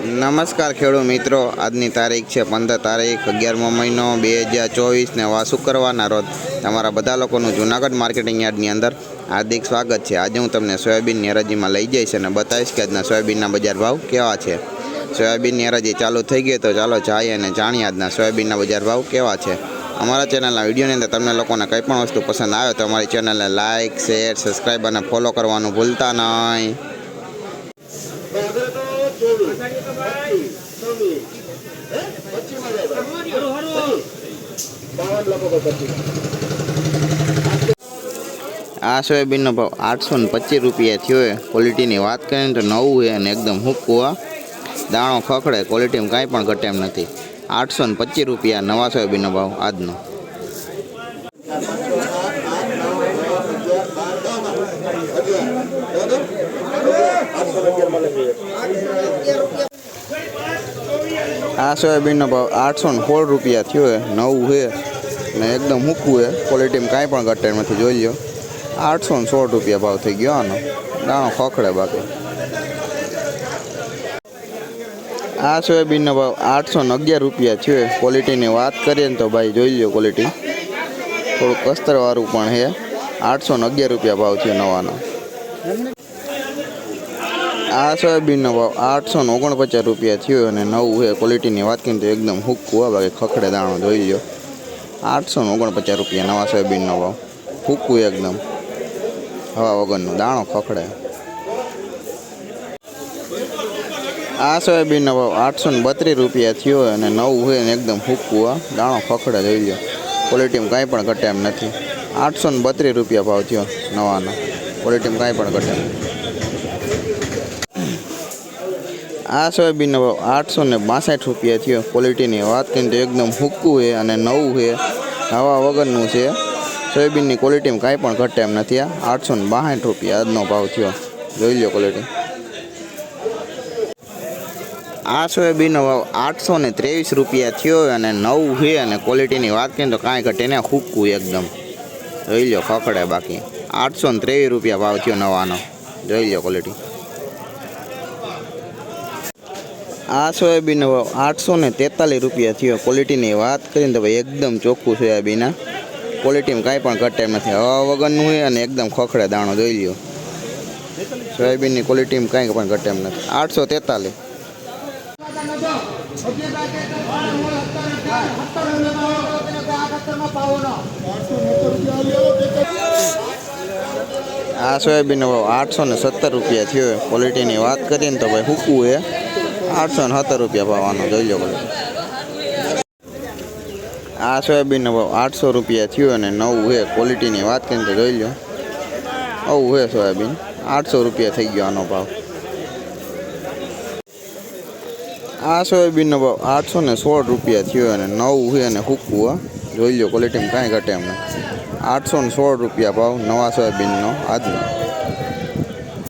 નમસ્કાર ખેડૂત મિત્રો. આજની તારીખ છે પંદર તારીખ, અગિયારમો મહિનો બે હજાર ચોવીસને વા શુક્રવારના રોજ તમારા બધા લોકોનું જુનાગઢ માર્કેટિંગ યાર્ડની અંદર હાર્દિક સ્વાગત છે. આજે હું તમને સોયાબીનની હરાજીમાં લઈ જઈશ અને બતાવીશ કે આજના સોયાબીનના બજાર ભાવ કેવા છે. સોયાબીનની હરાજી ચાલુ થઈ ગઈ તો ચાલો જઈએ અને જાણીએ આજના સોયાબીનના બજાર ભાવ કેવા છે. અમારા ચેનલના વિડીયોની અંદર તમને લોકોને કંઈ પણ વસ્તુ પસંદ આવે તો અમારી ચેનલને લાઇક શેર, સબસ્ક્રાઈબ અને ફોલો કરવાનું ભૂલતા નહીં. આ સોયાબીનનો ભાવ આઠસો ને પચીસ રૂપિયા થયો છે. ક્વોલિટીની વાત કરીને તો નવું છે અને એકદમ હુકવા દાણો ખખડે ક્વોલિટીમાં કાંઈ પણ ઘટે એમ નથી. આઠસો ને પચીસ રૂપિયા નવા સોયાબીનનો ભાવ આજનો. આ સોયાબીનનો ભાવ આઠસો ને સોળ રૂપિયા થયો છે, નવું છે. ને એકદમ મૂકવું છે. ક્વોલિટીમાં કાંઈ પણ ઘટે નથી, જોઈ લો આઠસો ને સોળ રૂપિયા ભાવ થઈ ગયો આનો. દાણો ખખડે બાકી. આ સોયાબીનનો ભાવ આઠસો ને અગિયાર રૂપિયા થયો છે. ક્વોલિટીની વાત કરીએ ને તો ભાઈ, જોઈ લો ક્વોલિટી થોડુંક કસ્તરવાળું પણ છે. આઠસો ને અગિયાર રૂપિયા ભાવ થયો નવાનો. આ સોયાબીનનો ભાવ આઠસો ને ઓગણપચાસ રૂપિયા થયો અને નવું છે. ક્વોલિટીની વાત કરીને તો એકદમ હુક્કું આ બાકી ખખડે દાણો જોઈ લો આઠસો ને ઓગણપચાસ રૂપિયા નવા સોયાબીનનો ભાવ. ફૂકવું એકદમ. હવા વગરનો દાણો ખખડે. આ સોયાબીનનો ભાવ આઠસો ને બત્રીસ રૂપિયા થયો અને નવું હોય ને એકદમ ફૂકવું આ દાણો ખખડે જોઈ લો ક્વોલિટીમાં કાંઈ પણ ઘટે એમ નથી. આઠસો ને બત્રીસ રૂપિયા ભાવ થયો નવાનો. ક્વોલિટીમાં કાંઈ પણ ઘટે. આ સોયાબીનનો ભાવ આઠસો ને બાસઠ રૂપિયા થયો. ક્વોલિટીની વાત કરીને તો એકદમ હુક્કું છે અને નવું છે. હવા વગરનું છે. સોયાબીનની ક્વોલિટીમાં કાંઈ પણ ઘટે એમ નથી આ આઠસો ને બાસઠ રૂપિયા આજનો ભાવ થયો. જોઈ લો ક્વોલિટી આ સોયાબીનનો ભાવ આઠસો ને ત્રેવીસ રૂપિયા થયો અને નવું છે અને ક્વોલિટીની વાત કરીએ તો કાંઈ ઘટે ને હુક્કું એકદમ. જોઈ લો ખખડે બાકી. આઠસો ને ત્રેવીસ રૂપિયા ભાવ થયો નવાનો. જોઈ લો ક્વોલિટી આ સોયાબીનનો ભાવ આઠસો ને તેતાલીસ રૂપિયા થયો. ક્વોલિટીની વાત કરીને તો ભાઈ એકદમ ચોખ્ખું સોયાબીન ક્વોલિટીમાં કાંઈ પણ ઘટે નથી. હવા વગરનું હોય અને એકદમ ખખડે દાણો જોઈ લ્યો. સોયાબીનની ક્વોલિટીમાં કાંઈ પણ ઘટે નથી. આઠસો તેતાલીસ. આ સોયાબીનનો ભાવ આઠસો ને સત્તર રૂપિયા થયો. ક્વોલિટીની વાત કરીએ ને તો ભાઈ હૂકવું છે આઠસો ને સત્તર રૂપિયા ભાવવાનો જોઈ લો આ સોયાબીનનો ભાવ આઠસો રૂપિયા થયો અને નવું છે ક્વોલિટીની વાત કરીને તો જોઈ લો. આવું છે સોયાબીન. આઠસો રૂપિયા થઈ ગયો આનો ભાવ. આ સોયાબીનનો ભાવ આઠસો ને સોળ રૂપિયા થયો અને નવું છે અને હૂકવું હા. જોઈ લો ક્વોલિટીમાં કાંઈ ઘટે એમ નથી આઠસો ને સોળ રૂપિયા ભાવ નવા સોયાબીનનો આજનો.